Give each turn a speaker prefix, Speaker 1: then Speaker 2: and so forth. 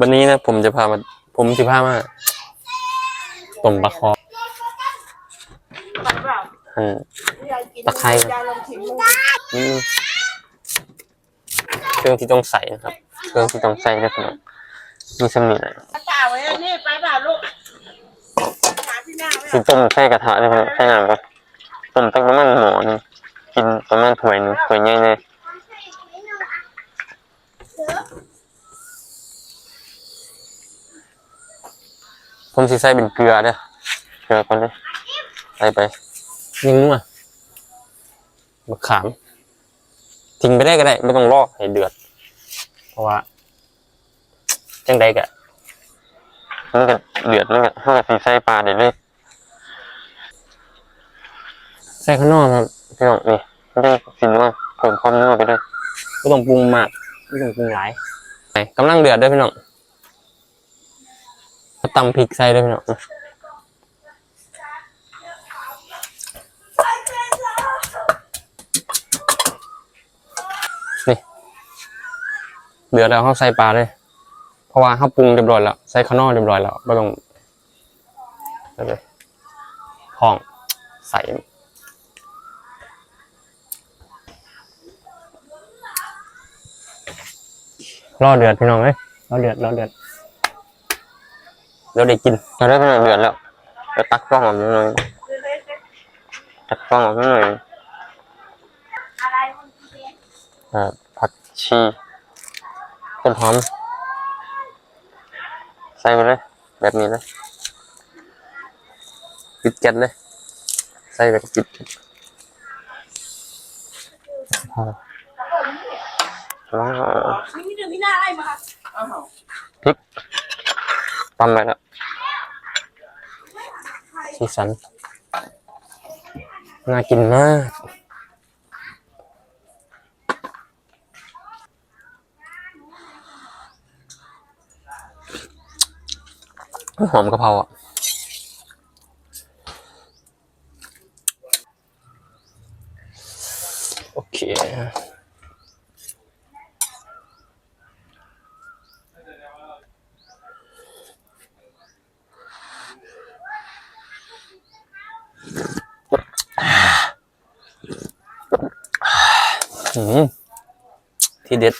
Speaker 1: วันนี้นะผมจะพามา ผมจะพามาต้มปลาคอ
Speaker 2: ไปเปล่า
Speaker 1: อืม
Speaker 2: ยายกิน
Speaker 1: ตะไคร้
Speaker 2: ยายลองชิมดู
Speaker 1: อืมเครื่องที่ต้องใส่นะครับ เครื่องที่ต้องใส่นะครับมีสมิธ
Speaker 2: กระต่ายไว้อันนี่ไปเปล่าลูกหาพี่หน้าไม่
Speaker 1: คือต้มใส่กระทะนะครับใส่น้ำก่อนต้มตั้งประมาณหม้อหนึงกินประมาณถ้วยหนึงถ้วยใหญ่เลย ผมสิใส่เป็นเกลือเด้อเกลือก่อนเลยใส่ไปยิงนัวมะขาม ทิ้งไปได้ก็ได้ไม่ต้องรอให้เดือด เพราะว่าจังใดกะมันก็เดือดมันก็เท่ากับสีใส่ปลาได้เลยใส่ข้างนอกครับพี่น้องนี่มันจะสินว่าเพิ่มความนัวไปด้วยไม่ต้องปรุงมากไม่ต้องปรุงหลายไปกำลังเดือดด้วยพี่น้องก็ ตำพริกใส่ด้วยพี่น้องนี่เดือดแล้วเขาใส่ปลาเลยเพราะว่าเขาปรุงเรียบร้อยแล้วใส่ข้างนอกเรียบร้อยแล้วไม่ต้องเอาเลยห้องใส่รอเดือดพี่น้องเอ้ยรอเดือดรอเดือด เราได้กินเราได้พี่น้องเดือดแล้วเดี๋ยวตักกล้องออกนิดหน่อยตักกล้องออกนิดหน่อยอ่าผักชีต้นหอมใส่ไปเลย แบบนี้เลยปิดแก๊สเลยใส่แบบปิดแก๊สพอแล้ว
Speaker 2: นี่ดึงพี่หน้าไล่มาอ้าว
Speaker 1: พริก ตำไปแล้วสีสัน น่ากินมาก หอมกะเพราอะโอเค ที่เด็ด